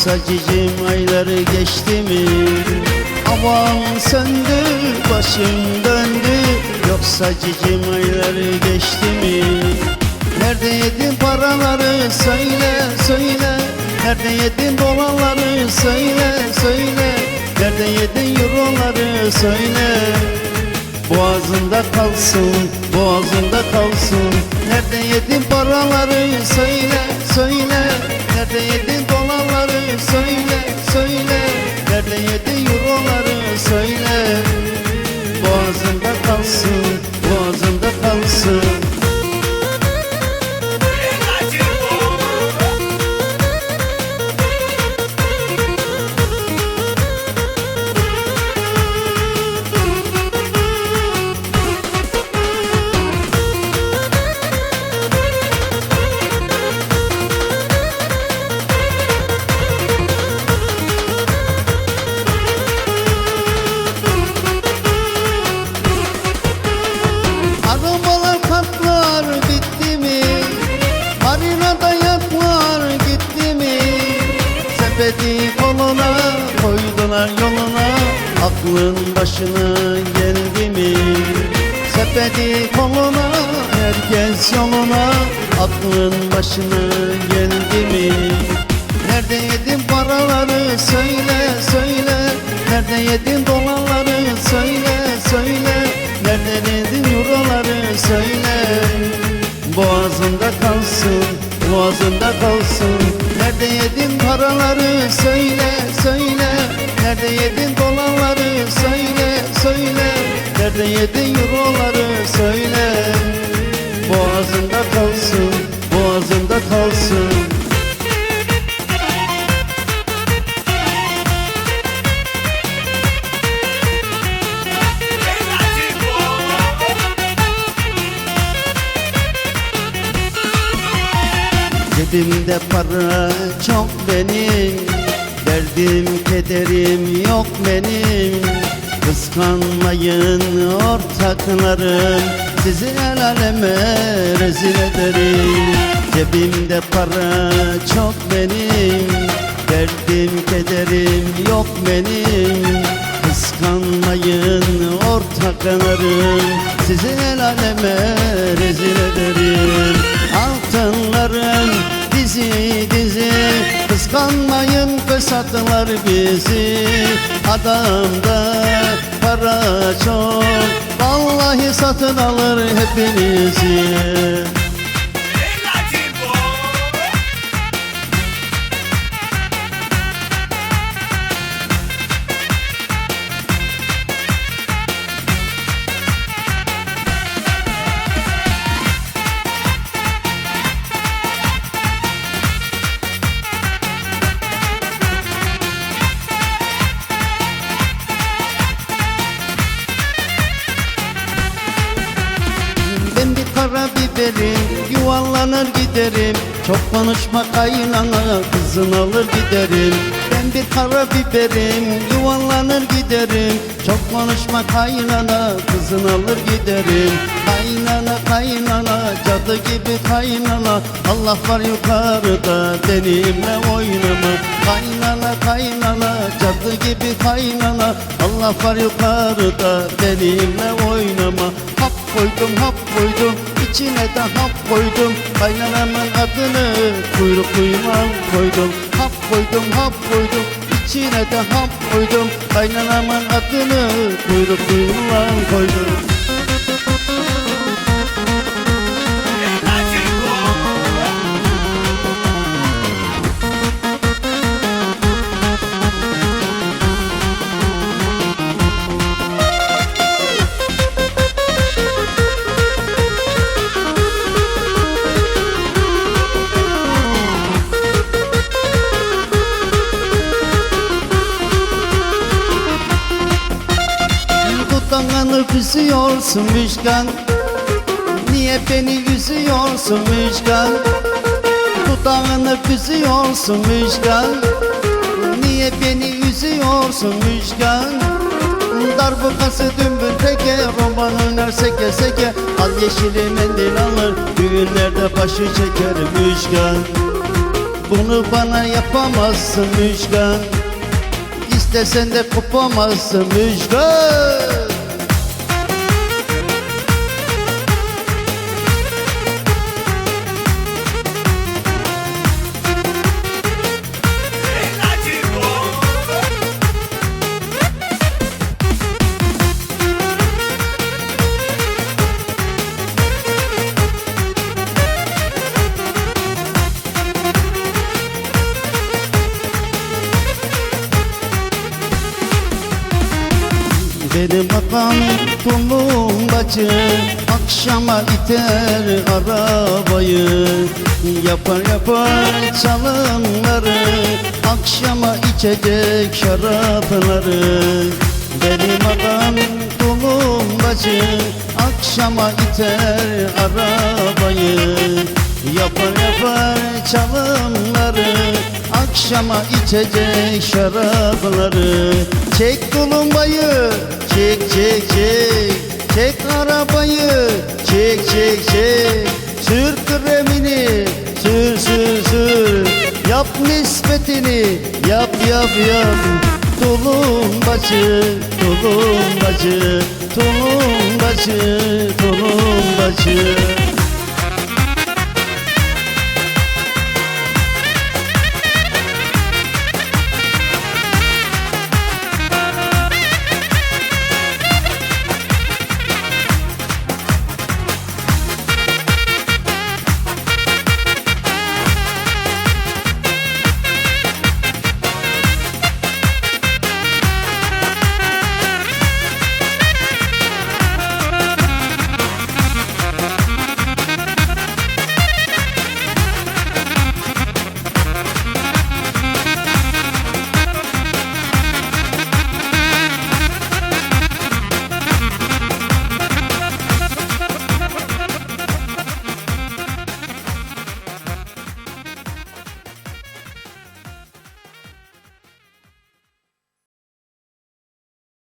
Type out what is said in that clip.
Yoksa cicim ayları geçti mi? Havan söndü başım döndü. Yoksa cicim ayları geçti mi? Nerede yedin paraları? Söyle söyle. Nerede yedin dolarları? Söyle söyle. Nerede yedin euroları? Söyle. Boğazında kalsın, boğazında kalsın. Nerede yedin paraları? Söyle, söyle Nerede yedin dolarları? Söyle, söyle. Nerede yedin euroları? Söyle Aklın başına geldi mi? Sepeti koluna herkes yoluna. Aklın başına geldi mi? Nerede yedin paraları? Söyle söyle. Nerede yedin dolarları? Söyle Nerede yedin euroları söyle. Boğazında kalsın boğazında kalsın. Cebimde para çok benim. Derdim kederim yok benim Kıskanmayın ortaklarım. Sizi el aleme rezil ederim. Cebimde para çok benim. Derdim kederim yok benim. Kıskanmayın ortaklarım. Sizi el aleme rezil ederim. Altınların dizi dizi Kıskanmayın kısatlar bizi. Adamda para çok. Vallahi satın alır hepinizi biberim yuvarlanır giderim. Çok konuşma kaynana kızın alır giderim. Ben bir kara biberim yuvarlanır giderim. Çok konuşma kaynana kızın alır giderim. Kaynana kaynana cadı gibi kaynana. Allah var yukarıda benimle oynama. Kaynana kaynana cadı gibi kaynana. Allah var yukarıda benimle oynama. Hap koydum hap koydum içine de hap koydum. Kaynanamın adını kuyrukluğuma koydum. Hap koydum hap koydum. İçine de hap koydum. Kaynanamın adını kuyrukluğuma koydum Dudağını küsüyorsun Müşkan. Niye beni üzüyorsun Müşkan? Dudağını küsüyorsun Müşkan. Niye beni üzüyorsun Müşkan? Darbukası dümbül teke Romanın her seke seke. Al yeşili mendil alır Düğünlerde başı çeker Müşkan. Bunu bana yapamazsın Müjgan İstesen de kopamazsın Müjgan Benim atam tulumbacı Akşama iter arabayı. Yapar yapar çalımları Akşama içecek şarapları. Benim adam tulumbacı Akşama iter arabayı. Yapar yapar çalımları Akşama içecek şarapları. Çek tulumbayı Çek çek çek arabayı Çek çek çek. Sür kremini Sür sür sür. Yap nispetini Yap yap yap. Tulumbacı Tulumbacı Tulumbacı